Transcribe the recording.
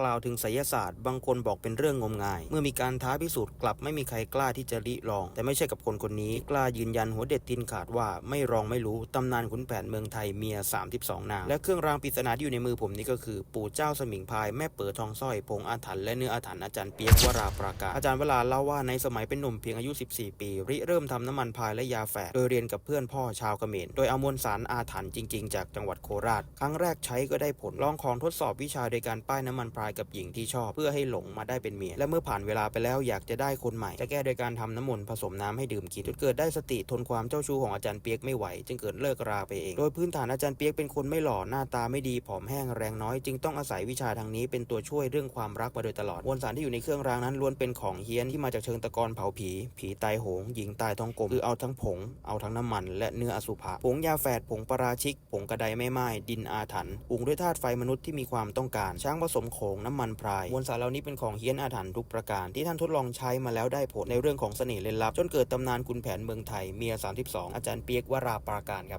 กล่าวถึงไสยศาสตร์ บางคนบอกเป็นเรื่องงมงาย เมื่อมีการท้าพิสูจน์กลับไม่มีใครกล้าที่จะริลอง แต่ไม่ใช่กับคนคนนี้กล้ายืนยันหัวเด็ดตินขาดว่าไม่รองไม่รู้ตำนานขุนแผนเมืองไทยเมีย 32 นาง และเครื่องรางปริศนาที่อยู่ในมือผมนี่ก็คือ ปู่เจ้าสมิงพายแม่เปิดทองสร้อยผงอาถรรพ์และเนื้ออาถรรพ์อาจารย์เปียกวราปราการอาจารย์เวลาเล่าว่าในสมัยเป็นหนุ่มเพียงอายุ 14 ปี ริเริ่มทำน้ำมันพายและยาแฝดโดยเรียนกับเพื่อนพ่อชาวเขมรโดยเอามวลสารอาถรรพ์จริง ๆ จากจังหวัดโคราช ครั้งแรกใช้ก็ได้ผลลองของทดสอบวิชาโดยการป้ายน้ำมันพรายกับหญิงที่ชอบ เพื่อให้หลงมาได้เป็นเมีย และเมื่อผ่านเวลาไปแล้วอยากจะได้คนใหม่ จะแก้โดยการทำน้ำมนต์ผสมน้ำให้ดื่มกินจนเกิดได้สติทนความเจ้าชู้ของอาจารย์เปียกไม่ไหว จึงเกิดเลิกราไปเอง โดยพื้นฐานอาจารย์เปียกเป็นคนไม่หล่อหน้าตาไม่ดีผอมแห้งแรงน้อย จึงต้องอาศัยวิชาทางนี้เป็นตัวช่วยเรื่องความรักมาโดยตลอดมวลสารที่อยู่ในเครื่องรางนั้นล้วนเป็นของเฮี้ยนที่มาจากเชิงตะกอนเผาผี ผีตายโหงหญิงตายท้องกลมคือเอาทั้งผงเอาทั้งน้ำมัน และเนื้ออสุภะผงยาแฝดผงปราชิกผงกระไดไม่ไม้ดินอาถรรพ์ปรุงด้วยธาตุไฟมนุษย์ที่มีความต้องการ ช้างผสมโขงน้ำมันพรายมวลสารเหล่านี้เป็นของเฮี้ยนอาถรรพ์ทุกประการที่ท่านทดลองใช้มาแล้วได้ผลในเรื่องของเสน่ห์เล่นลับ จนเกิดตำนานคุณแผนเมืองไทยเมีย 32 อาจารย์เปียกวราปราการครับ